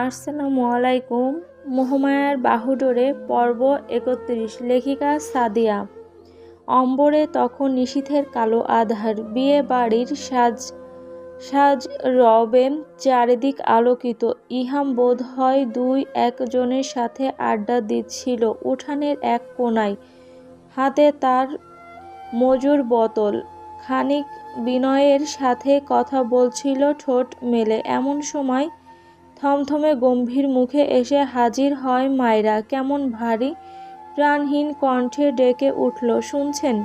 আসসালামু আলাইকুম, মহামায়ার বাহুডোরে পর্ব একত্রিশ, লেখিকা সাদিয়া। অম্বরে তখন নিশীথের কালো আধার, বিয়ে বাড়ির সাজ সাজ রবে চারিদিক আলোকিত। ইহাম বোধ হয় দুই একজনের সাথে আড্ডা দিচ্ছিল, উঠানের এক কোনায় হাতে তার মজুর বোতল। খানিক বিনয়ের সাথে কথা বলছিল ঠোঁট মেলে। এমন সময় থমথমে গম্ভীর মুখে এসে হাজির হয় মায়রা। কেমন ভারী প্রাণহীন কণ্ঠে ডেকে উঠল, শুনছেন?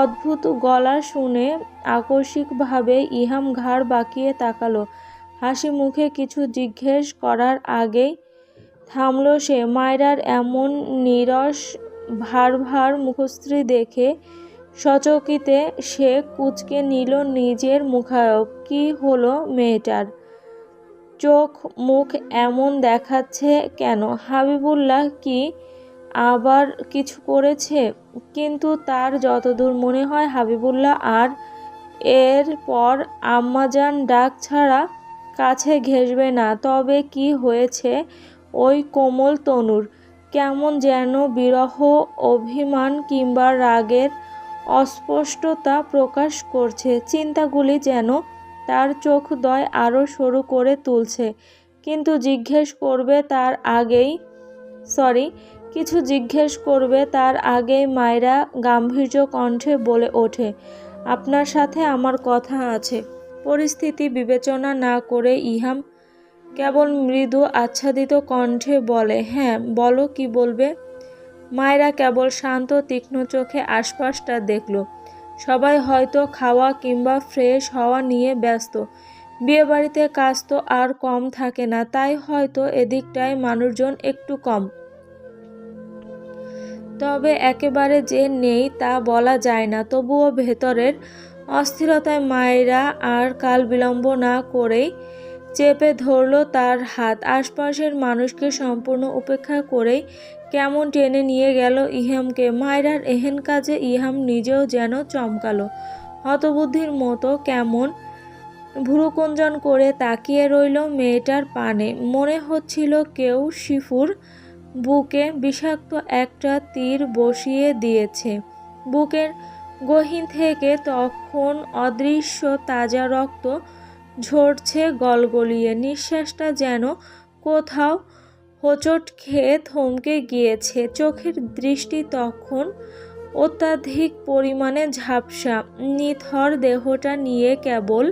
অদ্ভুত গলা শুনে আকস্মিকভাবে ইহাম ঘাড় বাঁকিয়ে তাকালো। হাসি মুখে কিছু জিজ্ঞেস করার আগেই থামল সে। মায়রার এমন নিরস ভার ভার মুখশ্রী দেখে সচকিতে সে কুচকে নিল নিজের মুখায়ব। কি হলো মেয়েটার? চোখ মুখ এমন দেখাচ্ছে কেন? হাবিবুল্লাহ কি আবার কিছু করেছে? কিন্তু তার যতদূর মনে হয়, হাবিবুল্লাহ আর এর পর আম্মাজান ডাক ছাড়া কাছে ঘেসবে না। তবে কি হয়েছে? ওই কোমল তনুর কেমন যেন বিরহ অভিমান কিংবা রাগের অস্পষ্টতা প্রকাশ করছে। চিন্তাগুলি যেন তার চোখ দয় আরও সরু করে তুলছে। কিন্তু জিজ্ঞেস করবে তার আগেই, সরি, কিছু জিজ্ঞেস করবে তার আগেই মায়েরা গাম্ভীর্য কণ্ঠে বলে ওঠে, আপনার সাথে আমার কথা আছে পরিস্থিতি বিবেচনা না করে ইহাম কেবল মৃদু আচ্ছাদিত কণ্ঠে বলে হ্যাঁ বলো কি বলবে মায়েরা কেবল শান্ত তীক্ষ্ণ চোখে আশপাশটা দেখল। সবাই হয়তো খাওয়া কিংবা ফ্রেশ হওয়া নিয়ে ব্যস্ত। বিয়েবাড়িতে কাজ তো আর কম থাকে না, তাই হয়তো এদিকটায় মানুষজন একটু কম। তবে একেবারে যে নেই তা বলা যায় না, তবুও ভেতরের অস্থিরতায় মায়েরা আর কাল বিলম্ব না করেই চেপে ধরল তার হাত। আশপাশের মানুষকে সম্পূর্ণ উপেক্ষা করেই কেমন টেনে নিয়ে গেল ইহামকে। মায়রার এহেন কাজে ইহাম নিজেও যেন চমকালো। হতবুদ্ধির মতো কেমন ভুরুকুঞ্জন করে তাকিয়ে রইল মেয়েটার পানে। মনে হচ্ছিল কেউ শিফুর বুকে বিষাক্ত একটা তীর বসিয়ে দিয়েছে। বুকের গহীন থেকে তখন অদৃশ্য তাজা রক্ত ঝরছে গলগলিয়ে। নিঃশ্বাসটা যেন কোথাও হোঁচট খেয়ে থমকে গিয়েছে। চোখের দৃষ্টি তখন অত্যাধিক পরিমাণে ঝাপসা। নিথর দেহটা নিয়ে কেবল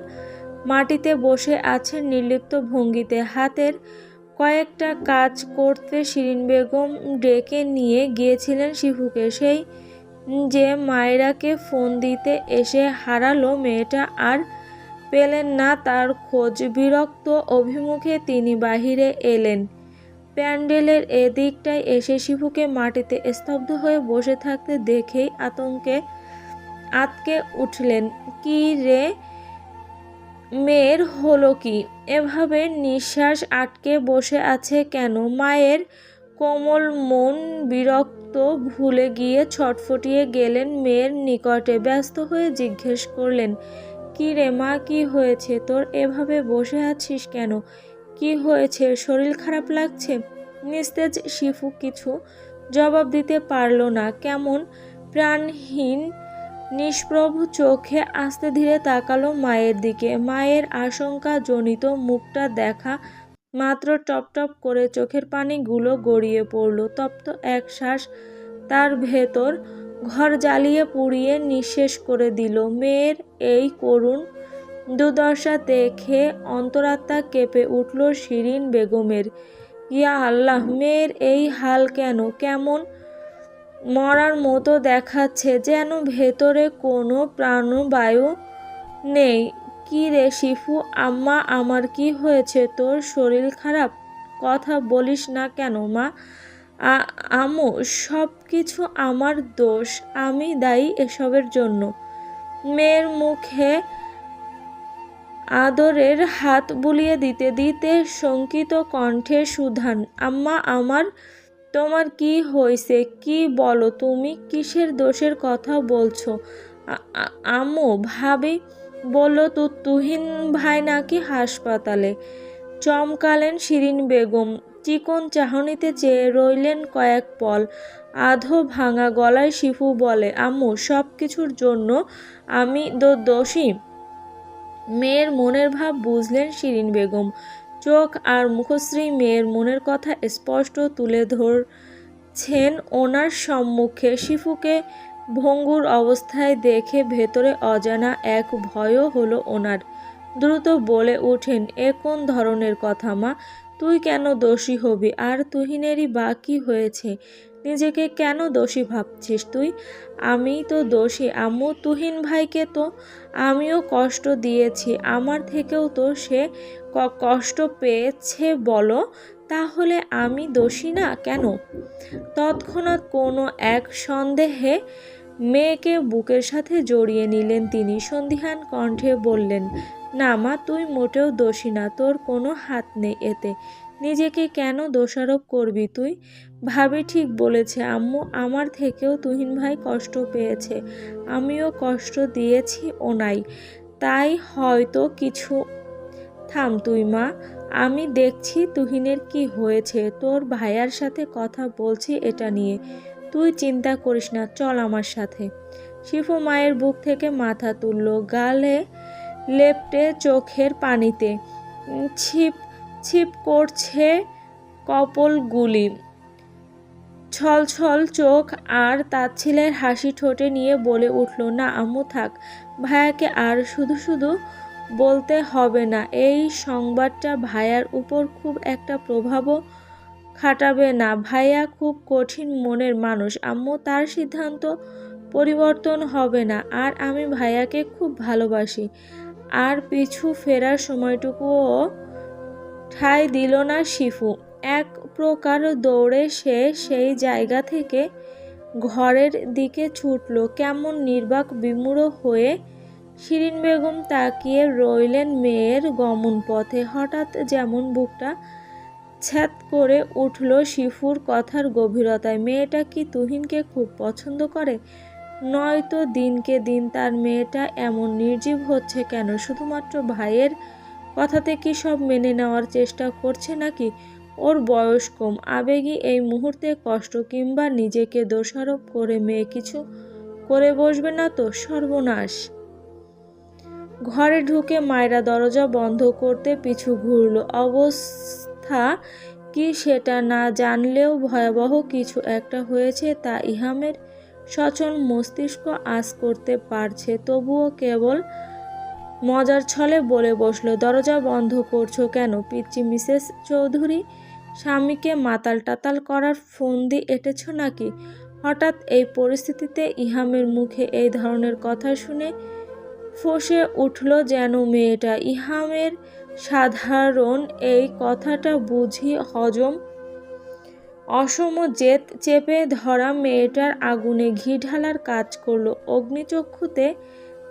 মাটিতে বসে আছে নির্লিপ্ত ভঙ্গিতে। হাতের কয়েকটা কাজ করতে শিরিন বেগম ডেকে নিয়ে গিয়েছিলেন শিফুকে সেই যে মায়েরাকে ফোন দিতে এসে হারালো মেয়েটা আর পেলেন না তার খোঁজ। বিরক্ত অভিমুখে তিনি বাহিরে এলেন। প্যান্ডেলের এদিকটায় এসে শিবুকে মাটিতে স্তব্ধ হয়ে বসে থাকতে দেখেই আতঙ্কে আতকে উঠলেন। কি রে? মেয়ের হলো কি? এভাবে নিঃশ্বাস আটকে বসে আছে কেন? মায়ের কোমল মন বিরক্ত ভুলে গিয়ে ছটফটিয়ে গেলেন মেয়ের নিকটে। ব্যস্ত হয়ে জিজ্ঞেস করলেন, কি রে মা, কি হয়েছে? তোর এভাবে বসে আছিস কেন? কি হয়েছে? শরীর খারাপ লাগছে? নিস্তেজ শিফু কিছু জবাব দিতে পারল না। কেমন? প্রাণহীন, নিষ্প্রভ চোখে আস্তে ধীরে তাকালো মায়ের দিকে। মায়ের আশঙ্কা জনিত মুখটা দেখা মাত্র টপ টপ করে চোখের পানিগুলো গড়িয়ে পড়ল। তপ্ত এক শ্বাস তার ভেতর ঘর জ্বালিয়ে পুড়িয়ে নিঃশেষ করে দিল। মেয়ের এই করুণ দুর্দশা দেখে অন্তরাত্মা কেঁপে উঠল শিরিন বেগমের। ইয়া আল্লাহ, মেয়ের এই হাল কেন? কেমন মরার মতো দেখাচ্ছে যেন ভেতরে কোনো প্রাণবায়ু নেই। কি রে শিফু, আম্মা, আমার কি হয়েছে? তোর শরীর খারাপ? কথা বলিস না কেন মা? আমু সব কিছু আমার দোষ। আমি দায়ী এসবের জন্য। মেয়ের মুখে আদরের হাত বুলিয়ে দিতে দিতে শঙ্কিত কণ্ঠে সুধান, আম্মা, আমার তোমার কি হয়েছে কি বলো? তুমি কিসের দোষের কথা বলছো? আম্মু, ভাবি বলল, তো, তুহিন ভাই নাকি হাসপাতালে? চমকালেন শিরিন বেগম, চিকন চাহনিতে চেয়ে রইলেন কয়েক পল। আধো ভাঙা গলায় শিফু বলে, আম্মু সব কিছুর জন্য আমি দোষী। মেয়ের মনের ভাব বুঝলেন শিরিন বেগম। চোখ আর মুখশ্রী মেয়ের মনের কথা স্পষ্ট তুলে ধরছেন ওনার সম্মুখে। শিফুকে ভঙ্গুর অবস্থায় দেখে ভেতরে অজানা এক ভয়ও হলো ওনার। দ্রুত বলে ওঠেন, এ কোন ধরনের কথা মা? তুই কেন দোষী হবি? আর তুহিনেরই বা হয়েছে? নিজেকে কেন দোষী ভাবছিস তুই? আমি তো দোষী, আম্মু তুহিন ভাইকে তো আমিও কষ্ট দিয়েছি, আমার থেকেও তো সে কষ্ট পেয়েছে বলো, তাহলে আমি দোষী না কেন? তৎক্ষণাৎ কোনো এক সন্দেহে মেয়েকে বুকের সাথে জড়িয়ে নিলেন তিনি। সন্ধিহান কণ্ঠে বললেন, না মা, তুই মোটেও দোষী না, তোর কোনো হাত নেই এতে। নিজেকে কেন দোষারোপ করবি তুই? ভাবি ঠিক বলেছে, আম্মু, আমার থেকেও তুহিন ভাই কষ্ট পেয়েছে। আমিও কষ্ট দিয়েছি ওনাই। তাই হয়তো কিছু থাম তুই মা, আমি দেখছি তুহিনের কি হয়েছে, তোর ভাইয়ার সাথে কথা বলছি এটা নিয়ে। তুই চিন্তা করিস না, চল আমার সাথে। শিফু মায়ের বুক থেকে মাথা তুলল, গালে লেপটে চোখের পানিতে। ছিপ ছিপ করছে কপলগুলি। ছল ছল চোখ আর তাচ্ছিলের হাসি ঠোঁটে নিয়ে বলে উঠল, না, আম্মু, থাক। ভাইয়াকে আর শুধু শুধু বলতে হবে না, এই সংবাদটা ভাইয়ার উপর খুব একটা প্রভাবও খাটাবে না। ভাইয়া খুব কঠিন মনের মানুষ, আম্মু, তার সিদ্ধান্ত পরিবর্তন হবে না। আর আমি ভাইয়াকে খুব ভালোবাসি। আর পিছু ফেরার সময়টুকুও ঠাঁই দিল না শিফু। এক প্রকার দৌড়ে সে সেই জায়গা থেকে ঘরের দিকে ছুটল। কেমন নির্বাক বিমূঢ় হয়ে শিরিন বেগম তাকিয়ে রইলেন মেয়ের গমন পথে। হঠাৎ যেমন বুকটা ছ্যাত করে উঠল শিফুর কথার গভীরতায়। মেয়েটা কি তুহিনকে খুব পছন্দ করে? নয়তো দিনকে দিন তার মেয়েটা এমন নির্জীব হচ্ছে কেন? শুধুমাত্র ভাইয়ের কথাতে কি সব মেনে নেওয়ার চেষ্টা করছে নাকি? ওর বয়স কম, আবেগী এই মুহূর্তে কষ্ট কিংবা নিজেকে দোষারোপ করে মেয়ে কিছু করে বসবে না তো সর্বনাশ। ঘরে ঢুকে মায়েরা দরজা বন্ধ করতে পিছু ঘুরল। অবস্থা কি সেটা না জানলেও ভয়াবহ কিছু একটা হয়েছে তা ইহামের সচল মস্তিষ্ক আজ করতে পারছে, তবুও কেবল মজার ছলে বলে বসল, দরজা বন্ধ করছ কেন পিচ্চি মিসেস চৌধুরী? স্বামীকে মাতাল টাতাল করার ফন্দি এঁটেছ নাকি? হঠাৎ এই পরিস্থিতিতে ইহামের মুখে এই ধরনের কথা শুনে ফসে উঠল যেন মেয়েটা। ইহামের সাধারণ এই কথাটা বুঝি হজম অসম জেদ চেপে ধরা মেয়েটার আগুনে ঘি ঢালার কাজ করল। অগ্নিচক্ষুতে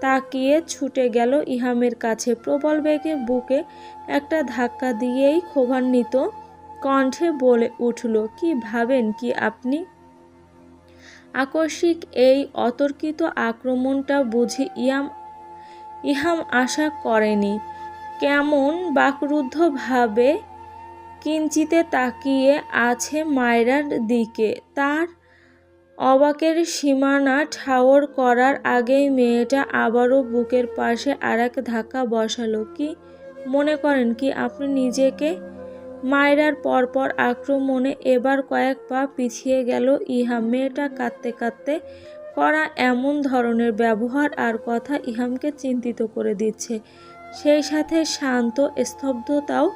তাকিয়ে ছুটে গেল ইহামের কাছে। প্রবল বেগে বুকে একটা ধাক্কা দিয়েই ক্ষোভান্বিত কণ্ঠে বলে উঠল, কি ভাবেন, কি আপনি? আকস্মিক এই অতর্কিত আক্রমণটা বুঝি ইয়াম, ইহাম আশা করেনি। কেমন বাকরুদ্ধভাবে কিঞ্চিতে তাকিয়ে আছে মায়রার দিকে। তার অবাকের সীমানা ঠাওর করার আগেই মেয়েটা আবারও বুকের পাশে আরেক ধাক্কা বসালো। কি? মনে করেন কি আপনি নিজেকে? মায়রার পরপর আক্রমণে এবার কয়েক পা পিছিয়ে গেল ইহাম মেয়েটা কাঁদতে কাঁদতে করা এমন ধরনের ব্যবহার আর কথা ইহামকে চিন্তিত করে দিচ্ছে। সেই সাথে শান্ত স্তব্ধতাও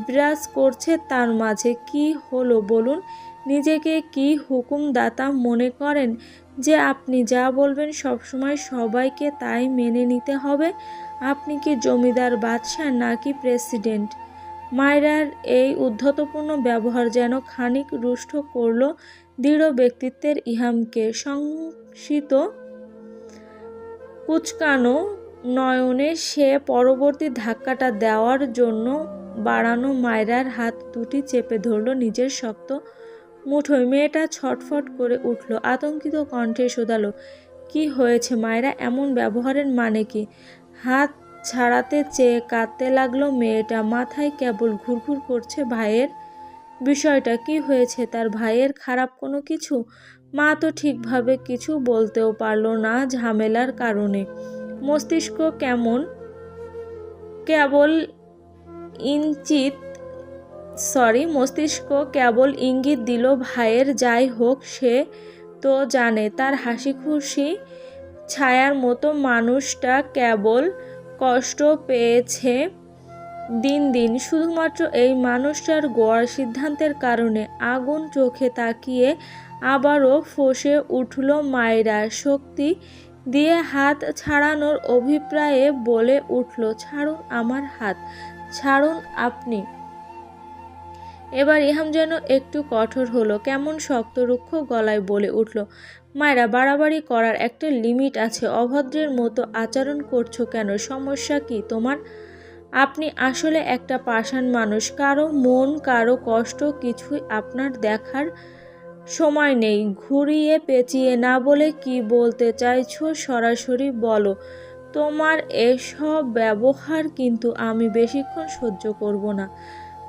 বিরাজ করছে তার মাঝে। কি হলো বলুন? নিজেকে কি হুকুমদাতা মনে করেন যে আপনি যা বলবেন সবসময় সবাইকে তাই মেনে নিতে হবে? আপনি কি জমিদার বাদশাহ নাকি প্রেসিডেন্ট? মায়রার এই উদ্ধতপূর্ণ ব্যবহার যেন খানিক রুষ্ট করল দৃঢ় ব্যক্তিত্বের ইহামকে। সংসিত কুচকানো নয়নে সে পরবর্তী ধাক্কাটা দেওয়ার জন্য বাড়ানো মায়রার হাত দুটি চেপে ধরল, নিজের শক্ত মুঠোয় মেয়েটা ছটফট করে উঠল, আতঙ্কিত কণ্ঠে শোধালো, কি হয়েছে মায়েরা? এমন ব্যবহারের মানে কি? হাত ছাড়াতে চেয়ে কাঁদতে লাগল মেয়েটা, মাথায় কেবল ঘুরঘুর করছে ভাইয়ের? বিষয়টা কি হয়েছে? তার ভাইয়ের খারাপ কোনো কিছু? মা তো ঠিকভাবে কিছু বলতেও পারল না ঝামেলার কারণে। মস্তিষ্ক কেমন? কেবল ইঞ্চিত সরি, মস্তিষ্ক কেবল ইঙ্গিত দিল, ভাইয়ের যাই হোক, সে তো জানে। তার হাসি খুশি ছায়ার মতো মানুষটা কেবল কষ্ট পেয়েছে দিন দিন। শুধুমাত্র এই মানুষটার গোয়ার সিদ্ধান্তের কারণে আগুন চোখে তাকিয়ে আবারও ফসে উঠল মায়েরা। শক্তি দিয়ে হাত ছাড়ানোর অভিপ্রায়ে বলে উঠল, ছাড়ুন আমার হাত, ছাড়ুন আপনি। এবার ইহাম যেন একটু কঠোর হলো, কেমন শক্ত রুক্ষ গলায় বলে উঠল, মায়েরা, বাড়াবাড়ি করার একটা লিমিট আছে, অভদ্রের মতো আচরণ করছ কেন, সমস্যা কি তোমার? আপনি আসলে একটা পাষাণ মানুষ, কারও মন, কারও কষ্ট, কিছুই আপনার দেখার সময় নেই, ঘুরিয়ে পেঁচিয়ে না বলে কি বলতে চাইছো সরাসরি বলো, তোমার এসব ব্যবহার কিন্তু আমি বেশিক্ষণ সহ্য করব না।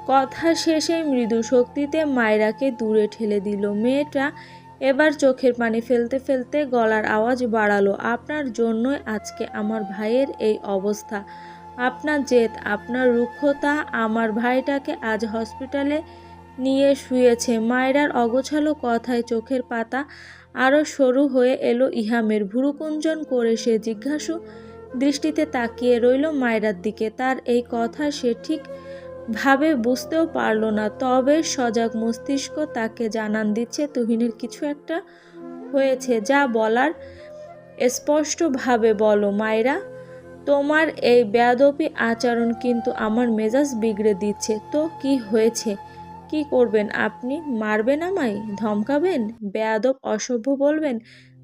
কথা শেষে মৃদু শক্তিতে মায়রাকে দূরে ঠেলে দিল। মেয়েটা এবার চোখের পানি ফেলতে ফেলতে গলার আওয়াজ বাড়ালো, আপনার জন্যই আজকে আমার ভাইয়ের এই অবস্থা। আপনার জেদ, আপনার রুক্ষতা আমার ভাইটাকে আজ হসপিটালে নিয়ে শুয়েছে। মায়রার অগোছালো কথায় চোখের পাতা আরও সরু হয়ে এলো ইহামের। ভুরুকুঞ্জন করে সে জিজ্ঞাসু দৃষ্টিতে তাকিয়ে রইল মায়রার দিকে। তার এই কথা সে ঠিক ভাবে বুঝতেও পারল না, তবে সজাগ মস্তিষ্ক তাকে জানান দিচ্ছে, তুহিনের কিছু একটা হয়েছে, যা বলার স্পষ্টভাবে বলো, মায়েরা। তোমার এই বেয়াদপি আচরণ কিন্তু আমার মেজাজ বিগড়ে দিচ্ছে। তো কি হয়েছে? কি করবেন আপনি? মারবেন আমায়? ধমকাবেন? বেয়াদব অসভ্য বলবেন?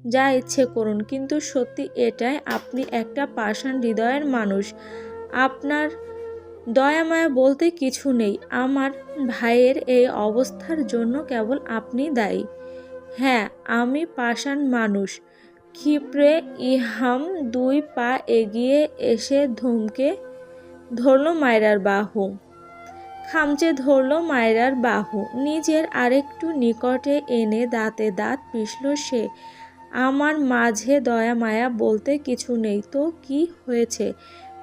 যা ইচ্ছে করুন, কিন্তু সত্যি এটাই, আপনি একটা পাষাণ হৃদয়ের মানুষ। আপনার দয়া মায়া বলতে কিছু নেই। আমার ভাইয়ের এই অবস্থার জন্য কেবল আপনি দায়ী। হ্যাঁ আমি পাষাণ মানুষ। ক্ষিপ্রে ইহাম দুই পা এগিয়ে এসে ধমকে ধরল মায়রার বাহু। খামচে ধরল মায়রার বাহু। নিজের আরেকটু নিকটে এনে দাঁতে দাঁত পিষল সে। আমার মাঝে দয়া মায়া বলতে কিছু নেই। তো কি হয়েছে?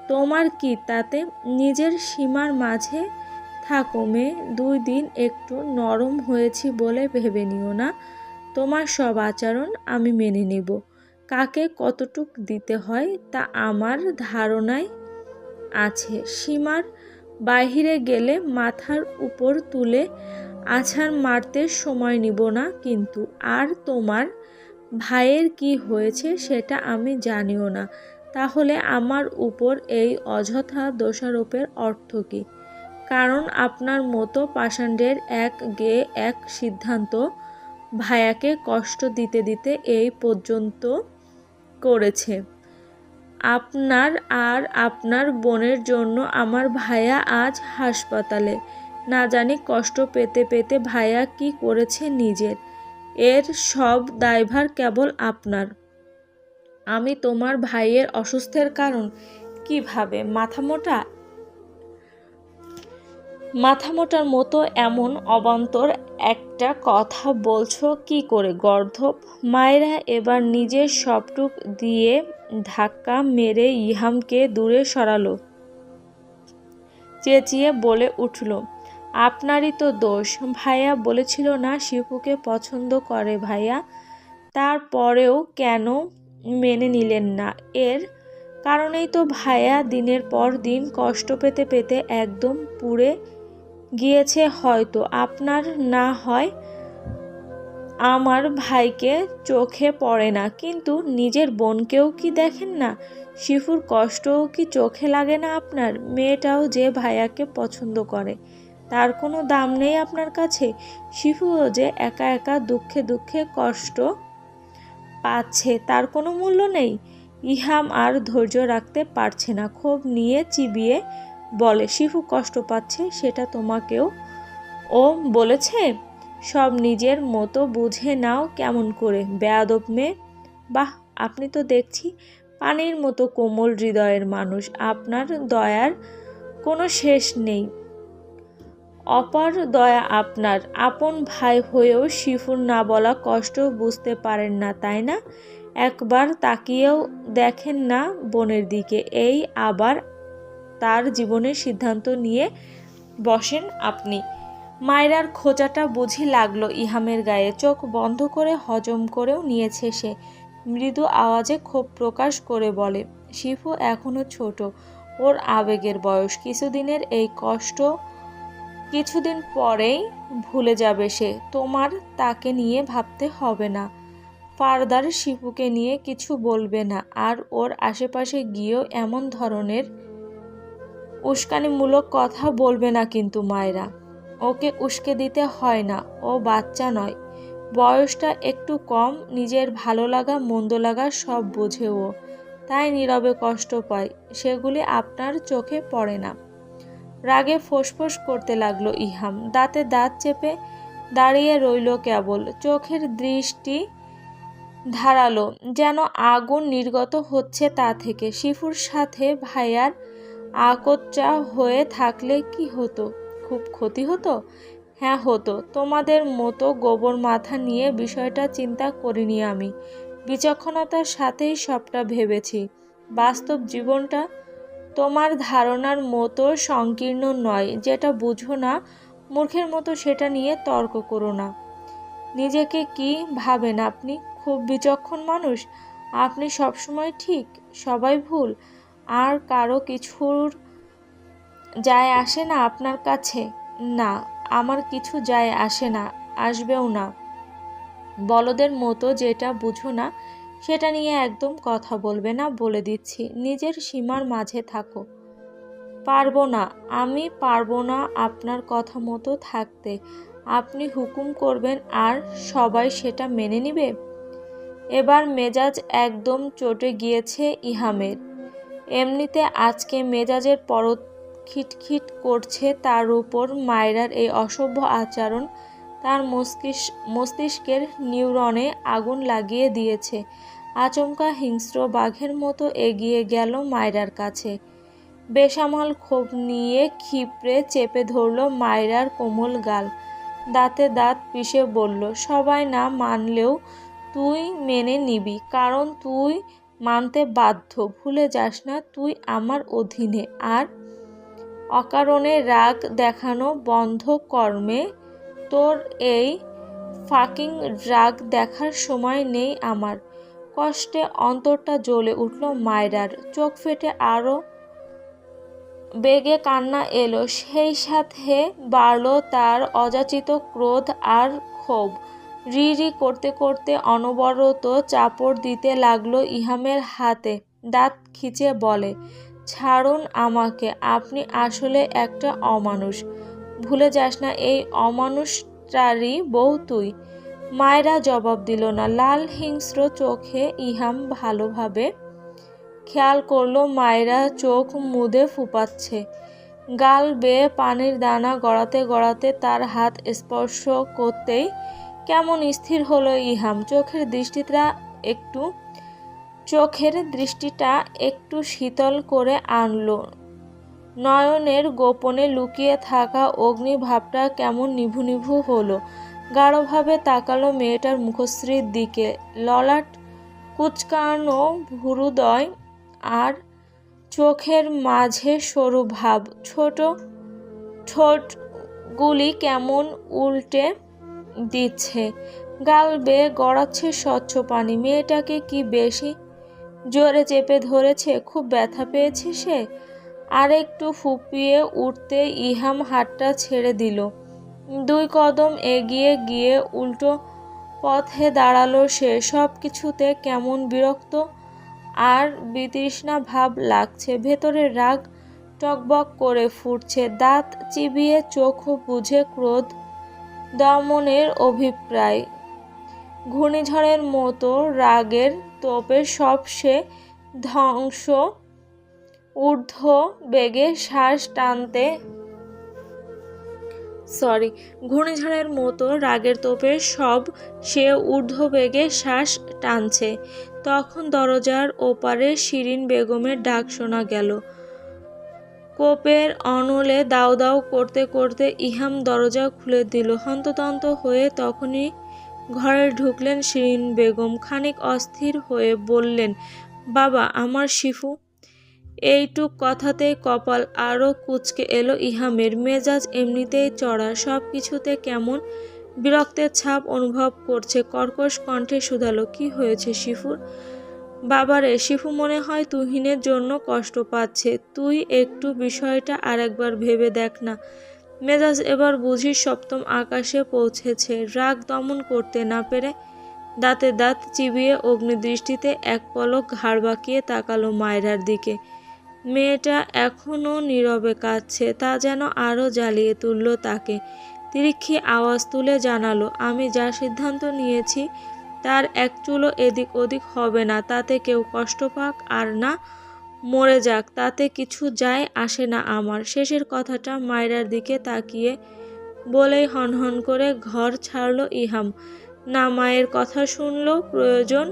তোমার কি তাতে নিজের সীমার মাঝে থাকো মেয়ে? দুই দিন একটু নরম হয়েছি বলে ভেবে নিও না। তোমার সব আচরণ আমি মেনে নেব। কাকে কতটুক দিতে হয় তা আমার ধারণায় আছে। সীমার বাহিরে গেলে মাথার উপর তুলে আছাড় মারতে সময় নিব না কিন্তু আর তোমার ভাইয়ের কি হয়েছে সেটা আমি জানিও না। তাহলে আমার উপর এই অযথা দোষারোপের অর্থ কী? কারণ আপনার মতো পাষাণ্ডের এক গে এক সিদ্ধান্ত ভায়াকে কষ্ট দিতে দিতে এই পর্যন্ত করেছে। আপনার আর আপনার বোনের জন্য আমার ভায়া আজ হাসপাতালে। না জানি কষ্ট পেতে পেতে ভায়া কি করেছে নিজের। এর সব দায়ভার কেবল আপনার। আমি তোমার ভাইয়ের অসুস্থের কারণ। কীভাবে? মাথা মোটা? মাথা মোটার মতো এমন অবান্তর একটা কথা বলছো কি করে? গর্ধব, মায়েরা এবার নিজের সবটুক দিয়ে ধাক্কা মেরে ইহামকে দূরে সরালো। চেঁচিয়ে বলে উঠল, আপনারই তো দোষ। ভাইয়া বলেছিল না শিপুকে পছন্দ করে ভাইয়া। তারপরেও কেন মেনে নিলেন না। এর কারণেই তো ভাইয়া দিনের পর দিন কষ্ট পেতে পেতে একদম পুড়ে গিয়েছে হয়তো। আপনার না হয় আমার ভাইকে চোখে পড়ে না, কিন্তু নিজের বোনকেও কি দেখেন না? শিফুর কষ্টও কি চোখে লাগে না আপনার? মেয়েটাও যে ভাইয়াকে পছন্দ করে, তার কোনো দাম নেই আপনার কাছে? শিফুও যে একা একা দুঃখে দুঃখে কষ্ট পাচ্ছে, তার কোনো মূল্য নেই। ইহাম আর ধৈর্য রাখতে পারছে না। ক্ষোভ নিয়ে চিবিয়ে বলে শিফু কষ্ট পাচ্ছে, সেটা তোমাকেও ও বলেছে? সব নিজের মতো বুঝে নাও কেমন করে। বেয়াদব মেয়ে। বাহ, আপনি তো দেখছি পানির মতো কোমল হৃদয়ের মানুষ। আপনার দয়ার কোনো শেষ নেই। অপার দয়া আপনার। আপন ভাই হয়েও শিফুর না বলা কষ্ট বুঝতে পারেন না, তাই না? একবার তাকিয়েও দেখেন না বোনের দিকে। এই আবার তার জীবনের সিদ্ধান্ত নিয়ে বসেন আপনি। মায়রার খোঁজাটা বুঝি লাগল ইহামের গায়ে। চোখ বন্ধ করে হজম করেও নিয়েছে সে। মৃদু আওয়াজে ক্ষোভ প্রকাশ করে বলে, শিফু এখনও ছোট। ওর আবেগের বয়স। কিছুদিনের এই কষ্ট কিছুদিন পরেই ভুলে যাবে সে। তোমার তাকে নিয়ে ভাবতে হবে না। ফারদার শিপুকে নিয়ে কিছু বলবে না। আর ওর আশেপাশে গিয়েও এমন ধরনের উস্কানিমূলক কথা বলবে না কিন্তু মায়েরা। ওকে উস্কে দিতে হয় না। ও বাচ্চা নয়। বয়সটা একটু কম, নিজের ভালো লাগা, মন্দ লাগা সব বোঝে ও। তাই নীরবে কষ্ট পায়। সেগুলি আপনার চোখে পড়ে না। রাগে ফোঁসফোঁস করতে লাগল ইহাম। দাঁতে দাঁত চেপে দাঁড়িয়ে রইল কেবল। চোখের দৃষ্টি ধারালো, যেন আগুন নির্গত হচ্ছে তা থেকে। শিফুর সাথে ভাইয়ার আকচ্চা হয়ে থাকলে কি হতো? খুব ক্ষতি হতো? হ্যাঁ হতো। তোমাদের মতো গোবর মাথা নিয়ে বিষয়টা চিন্তা করিনি আমি। বিচক্ষণতার সাথেই সবটা ভেবেছি। বাস্তব জীবনটা তোমার ধারণার মতো সংকীর্ণ নয়, যেটা বুঝো না, মূর্খের মতো সেটা নিয়ে তর্ক করো না। নিজেকে কি ভাবেন আপনি? খুব বিচক্ষণ মানুষ। আপনি সবসময় ঠিক, সবাই ভুল। আর কারও কিছুর যায় আসে না আপনার কাছে। না, আমার কিছু যায় আসে না, আসবেও না। বলদের মতো যেটা বুঝো না সেটা নিয়ে একদম কথা বলবে না বলে দিচ্ছি। নিজের সীমার মাঝে থাকো। পারব না। আমি পারব না আপনার কথা মতো থাকতে। আপনি হুকুম করবেন আর সবাই সেটা মেনে নিবে? এবার মেজাজ একদম চটে গিয়েছে ইহামের। এমনিতে আজকে মেজাজের পরত খিটখিট করছে তার উপর মায়রার এই অসভ্য আচরণ তার মস্তিষ্ক মস্তিষ্কের নিউরনে আগুন লাগিয়ে দিয়েছে। আচমকা হিংস্র বাঘের মতো এগিয়ে গেল মায়রার কাছে। বেসামাল ক্ষোভ নিয়ে ক্ষিপ্রে চেপে ধরল মায়রার কোমল গাল। দাঁতে দাঁত পিষে বলল, সবাই না মানলেও তুই মেনে নিবি, কারণ তুই মানতে বাধ্য। ভুলে যাস না তুই আমার অধীনে। আর অকারণে রাগ দেখানো বন্ধ কর্মে তোর এই ফাকিং রাগ দেখার সময় নেই আমার। কষ্টে অন্তরটা জ্বলে উঠল মায়রার। চোখ ফেটে আরও বেগে কান্না এলো। সেই সাথে বাড়ল তার অযাচিত ক্রোধ আর ক্ষোভ। রি রি করতে করতে অনবরত চাপড় দিতে লাগল ইহামের হাতে। দাঁত খিচে বলে, ছাড়ুন আমাকে, আপনি আসলে একটা অমানুষ। ভুলে যাস না, এই অমানুষটারই বউ তুই। মায়েরা জবাব দিল না। লাল হিংস্র চোখে ইহাম ভালোভাবে খেয়াল করল, মায়েরা চোখ মুদে ফুপাচ্ছে। গাল বেয়ে পানির দানা গড়াতে গড়াতে তার হাত স্পর্শ করতেই কেমন স্থির হলো ইহাম। চোখের দৃষ্টিটা একটু, চোখের দৃষ্টিটা একটু শীতল করে আনলো। নয়নের গোপনে লুকিয়ে থাকা অগ্নিভাবটা কেমন নিভু নিভু হলো। গাঢ়ভাবে তাকালো মেয়েটার মুখশ্রীর দিকে। ললাট কুচকানো ভুরুদয় আর চোখের মাঝে সরু ভাব। ছোট ঠোঁটগুলি কেমন উল্টে দিচ্ছে। গাল বেয়ে গড়াচ্ছে স্বচ্ছ পানি। মেয়েটাকে কি বেশি জোরে চেপে ধরেছে? খুব ব্যথা পেয়েছে সে? আর একটু ফুপিয়ে উঠতে ইহাম হাতটা ছেড়ে দিল। দুই কদম এগিয়ে গিয়ে উল্টো পথে দাঁড়াল সে। সব কিছুতে কেমন বিরক্ত আর বিতৃষ্ণা ভাব লাগছে। ভেতরে রাগ টকবক করে ফুটছে। দাঁত চিবিয়ে চোখ বুঝে ক্রোধ দমনের অভিপ্রায়। ঘূর্ণিঝড়ের মতো রাগের তোপে সব সে ধ্বংস ঊর্ধ্ব বেগে শ্বাস টানতে সরি, ঘূর্ণিঝড়ের মতো রাগের তোপে সব, সে ঊর্ধ্ববেগে শ্বাস টানছে। তখন দরজার ওপারে শিরিন বেগমের ডাক শোনা গেল। কোপের অনলে দাও দাও করতে করতে ইহাম দরজা খুলে দিল। হন্ততন্ত হয়ে তখনই ঘরে ঢুকলেন শিরিন বেগম। খানিক অস্থির হয়ে বললেন, বাবা, আমার শিফু এইটুক কথাতেই কপাল আরও কুচকে এলো ইহামের। মেজাজ এমনিতেই চড়া সব কিছুতে কেমন বিরক্তের ছাপ অনুভব করছে, কর্কশ কণ্ঠে শুধালো, কি হয়েছে শিফুর বাবারে, শিফু মনে হয় তুহিনের জন্য কষ্ট পাচ্ছে। তুই একটু বিষয়টা আরেকবার ভেবে দেখ না। মেজাজ এবার বুঝি সপ্তম আকাশে পৌঁছেছে। রাগ দমন করতে না পেরে দাঁতে দাঁত চিবিয়ে অগ্নিদৃষ্টিতে এক পলক ঘাড় বাঁকিয়ে তাকালো মায়রার দিকে। মেয়েটা এখনও নীরবে কাঁদছে, তা যেন আরও জ্বালিয়ে তুলল তাকে। তিরিক্ষি আওয়াজ তুলে জানালো, আমি যা সিদ্ধান্ত নিয়েছি, তার এক চুলো এদিক ওদিক হবে না, তাতে কেউ কষ্ট পাক আর না, মরে যাক, তাতে কিছু যায় আসে না আমার। শেষের কথাটা মায়রার দিকে তাকিয়ে বলেই হনহন করে ঘর ছাড়ল ইহাম। না, মায়ের কথা শুনল প্রয়োজন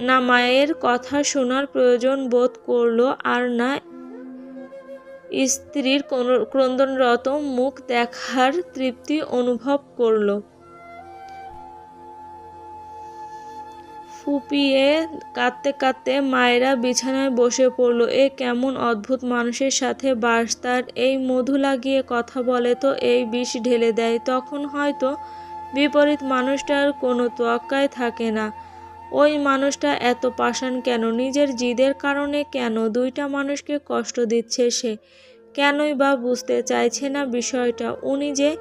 না মায়ের কথা শোনার প্রয়োজন বোধ করল আর না স্ত্রীর ক্রন্দনরত মুখ দেখার তৃপ্তি অনুভব করল। ফুপিয়ে কাঁদতে কাঁদতে মায়েরা বিছানায় বসে পড়ল। এ কেমন অদ্ভুত মানুষের সাথে বাস তার এই মধু লাগিয়ে কথা বলে তো এই বিষ ঢেলে দেয়। তখন হয়তো বিপরীত মানুষটার কোনো তোয়াক্কায় থাকে না। ওই মানুষটা এত পাষাণ কেন? নিজের জিদের কারণে কেন দুইটা মানুষকে কষ্ট দিচ্ছে সে? কেনই বা বুঝতে চাইছে না বিষয়টা। উনি যে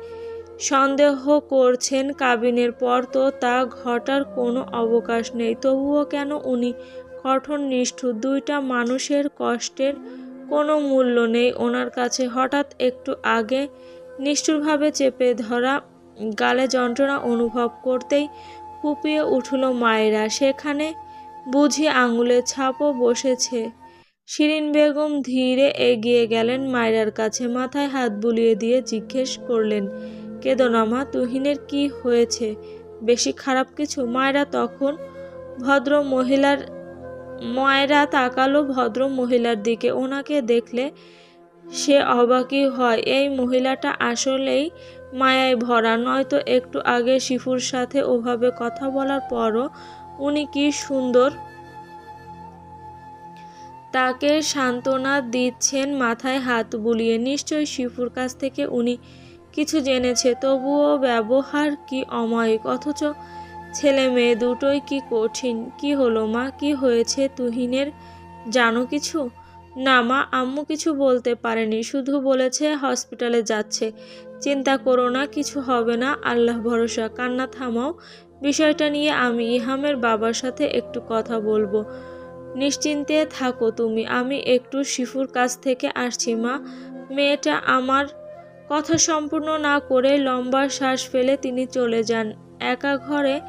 সন্দেহ করছেন কাবিনের পর তো তা ঘটার কোনো অবকাশ নেই। তবুও কেন উনি কঠোর নিষ্ঠুর? দুইটা মানুষের কষ্টের কোনো মূল্য নেই ওনার কাছে। হঠাৎ একটু আগে নিষ্ঠুরভাবে চেপে ধরা, গালে যন্ত্রণা অনুভব করতেই ফুপিয়ে উঠল মায়েরা। সেখানে বুঝি আঙুলের ছাপও বসেছে। শিরিন বেগম ধীরে এগিয়ে গেলেন মায়রার কাছে, মাথায় হাত বুলিয়ে দিয়ে জিজ্ঞেস করলেন কেদনামা তুহিনের কি হয়েছে? বেশি খারাপ কিছু? মায়েরা তখন ভদ্র মহিলার, মায়েরা তাকালো ভদ্র মহিলার দিকে। ওনাকে দেখলে সে অবাকই হয়, এই মহিলাটা আসলেই মায়ায় ভরা। নয়তো একটু আগে শিফুর সাথে ওভাবে কথা বলার পরও উনি কি সুন্দর তাকে সান্ত্বনা দিচ্ছেন মাথায় হাত বুলিয়ে। নিশ্চয়ই শিফুর কাছ থেকে উনি কিছু জেনেছে, তবুও ব্যবহার কি অমায়িক? অথচ ছেলে মেয়ে দুটোই কি কঠিন? কি হলো মা? কি হয়েছে তুহিনের? জানো কিছু? না মা, আম্মু কিছু বলতে পারেনি, শুধু বলেছে হসপিটালে যাচ্ছে। চিন্তা করো না, কিছু হবে না, আল্লাহ ভরসা। কান্না থামাও। বিষয়টা নিয়ে আমি ইহামের বাবার সাথে একটু কথা বলব। নিশ্চিন্তে থাকো তুমি, আমি একটু শিফুর কাছ থেকে আসছি, মা। মেয়েটা আমার কথা সম্পূর্ণ না করে লম্বা শ্বাস ফেলে তিনি চলে যান। একা ঘরে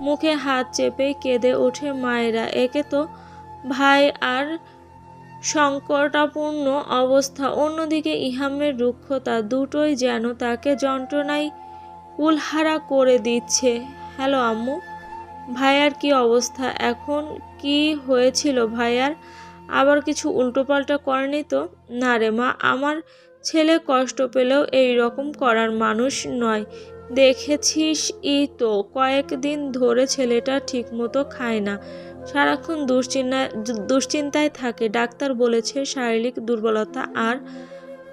মুখে হাত চেপে কেঁদে ওঠে মায়েরা। একে তো ভাই আর সংকটাপূর্ণ অবস্থা। অন্যদিকে ইহামের রুক্ষতা দুটোই যেন তাকে যন্ত্রণায় কুলহারা করে দিচ্ছে। হ্যালো আম্মু, ভাইয়ার কি অবস্থা? এখন কি হয়েছিল ভাইয়ার? আবার কিছু উল্টোপাল্টা করেনি তো? না রে মা, আমার ছেলে কষ্ট পেলেও এই রকম করার মানুষ নয়। দেখেছিস ই তো, কয়েকদিন ধরে ছেলেটা ঠিকমতো খায় না। সারাক্ষণ দুশ্চিন্তা, দুশ্চিন্তায় থাকে। ডাক্তার বলেছে, শারীরিক দুর্বলতা আর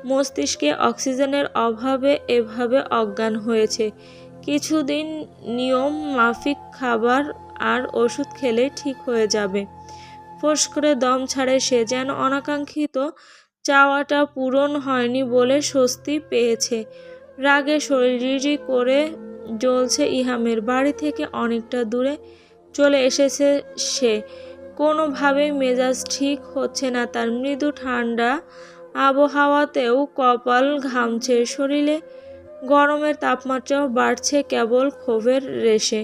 মস্তিষ্কে অক্সিজেনের অভাবে এভাবে অজ্ঞান হয়েছে। কিছুদিন নিয়ম মাফিক খাবার আর ওষুধ খেলে ঠিক হয়ে যাবে। ফোঁস করে দম ছাড়ে সে যেন অনাকাঙ্ক্ষিত চাওয়াটা পূরণ হয়নি বলে স্বস্তি পেয়েছে। রাগে শরীরি করে জ্বলছে ইহামের। বাড়ি থেকে অনেকটা দূরে চলে এসেছে সে। কোনোভাবেই মেজাজ ঠিক হচ্ছে না তার মৃদু ঠান্ডা আবহাওয়াতেও কপাল ঘামছে শরীরে। গরমের তাপমাত্রাও বাড়ছে কেবল ক্ষোভের রেশে।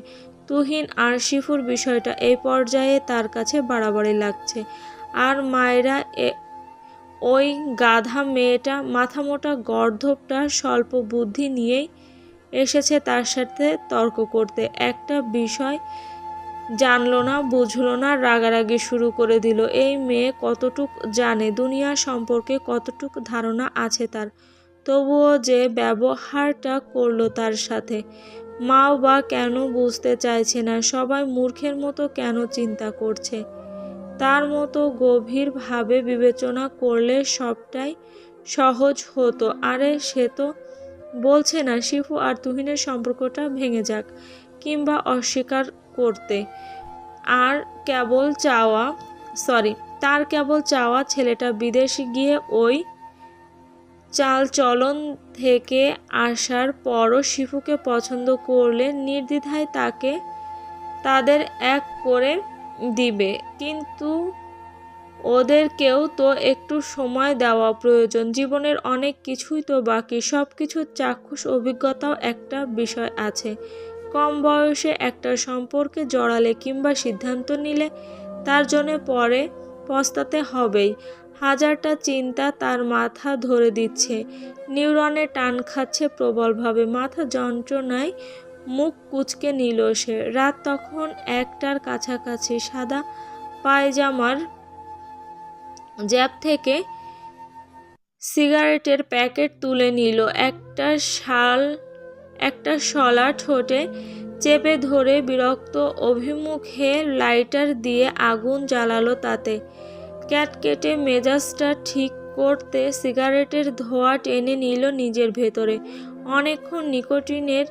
তুহিন আর শিফুর বিষয়টা এই পর্যায়ে তার কাছে বাড়াবাড়ি লাগছে। আর মায়েরা ওই গাধা মেয়েটা মাথামোটা গর্ধপটা স্বল্প বুদ্ধি নিয়েই এসেছে তার সাথে তর্ক করতে। একটা বিষয় জানলো না, বুঝলো না, রাগারাগি শুরু করে দিল। এই মেয়ে কতটুক জানে, দুনিয়া সম্পর্কে কতটুক ধারণা আছে তার? তবুও যে ব্যবহারটা করল তার সাথে, মাও বা কেন বুঝতে চাইছে না, সবাই মূর্খের মতো কেন চিন্তা করছে? তার মতো গভীরভাবে বিবেচনা করলে সবটাই সহজ হতো। আরে, সে তো বলছে না, শিফু আর তুহিনের সম্পর্কটা ভেঙে যাক, কিংবা অস্বীকার করতে। আর কেবল চাওয়া সরি তার কেবল চাওয়া ছেলেটা বিদেশে গিয়ে ওই চালচলন থেকে আসার পরও শিফুকে পছন্দ করলে নির্দ্বিধায় তাকে তাদের এক করে দিবে। কিন্তু ওদেরকেও তো একটু সময় দেওয়া প্রয়োজন। জীবনের অনেক কিছুই তো বাকি সব কিছুর চাক্ষুষ অভিজ্ঞতাও একটা বিষয় আছে। কম বয়সে একটা সম্পর্কে জড়ালে কিংবা সিদ্ধান্ত নিলে তার জন্য পরে পস্তাতে হবেই। হাজারটা চিন্তা তার মাথা ধরে দিচ্ছে। নিউরনে টান খাচ্ছে প্রবলভাবে। মাথা যন্ত্রণায় মুখ কুচকে নিল সে। রাত তখন একটার কাছাকাছি। সাদা পায়জামার জ্যাব থেকে সিগারেটের প্যাকেট তুলে নিল। একটা শাল একটা শলা ঠোঁটে চেপে ধরে বিরক্ত অভিমুখে লাইটার দিয়ে আগুন জ্বালালো তাতে। ক্যাট কেটে মেজাজটা ঠিক করতে সিগারেটের ধোঁয়া টেনে নিল নিজের ভেতরে। অনেকক্ষণ নিকোটিনের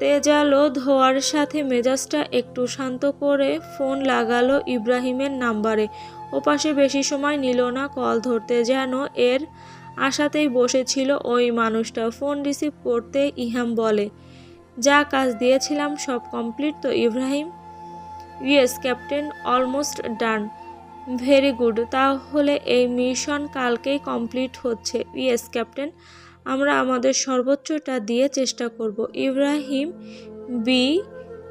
তেজালো ধোয়ার সাথে মেজাজটা একটু শান্ত করে ফোন লাগালো ইব্রাহিমের নাম্বারে। ওপাশে বেশি সময় নিল না কল ধরতে, যেন এর আশাতেই বসেছিল ওই মানুষটা। ফোন রিসিভ করতে ইহাম বলে, যা কাজ দিয়েছিলাম সব কমপ্লিট তো Ibrahim? Yes, captain, almost done. Very good. তাহলে এই মিশন কালকেই কমপ্লিট হচ্ছে। ইয়েস, ক্যাপ্টেন, আমরা আমাদের সর্বোচ্চটা দিয়ে চেষ্টা করব। Ibrahim, be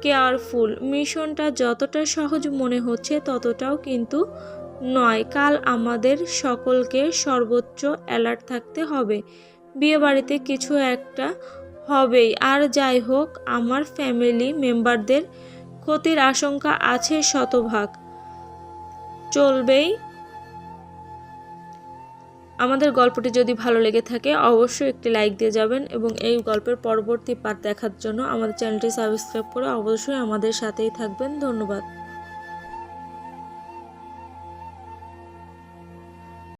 careful. মিশনটা যতটা সহজ মনে হচ্ছে ততটাও কিন্তু নয়, কাল আমাদের সকলকে সর্বোচ্চ অ্যালার্ট থাকতে হবে। বিয়েবাড়িতে কিছু একটা হবেই। আর যাই হোক, আমার ফ্যামিলি মেম্বারদের ক্ষতির আশঙ্কা আছে শতভাগ। চলবেই। আমাদের গল্পটি যদি ভালো লেগে থাকে, অবশ্যই একটি লাইক দিয়ে যাবেন এবং এই গল্পের পরবর্তী পার্ট দেখার জন্য আমাদের চ্যানেলটি সাবস্ক্রাইব করে অবশ্যই আমাদের সাথেই থাকবেন। ধন্যবাদ।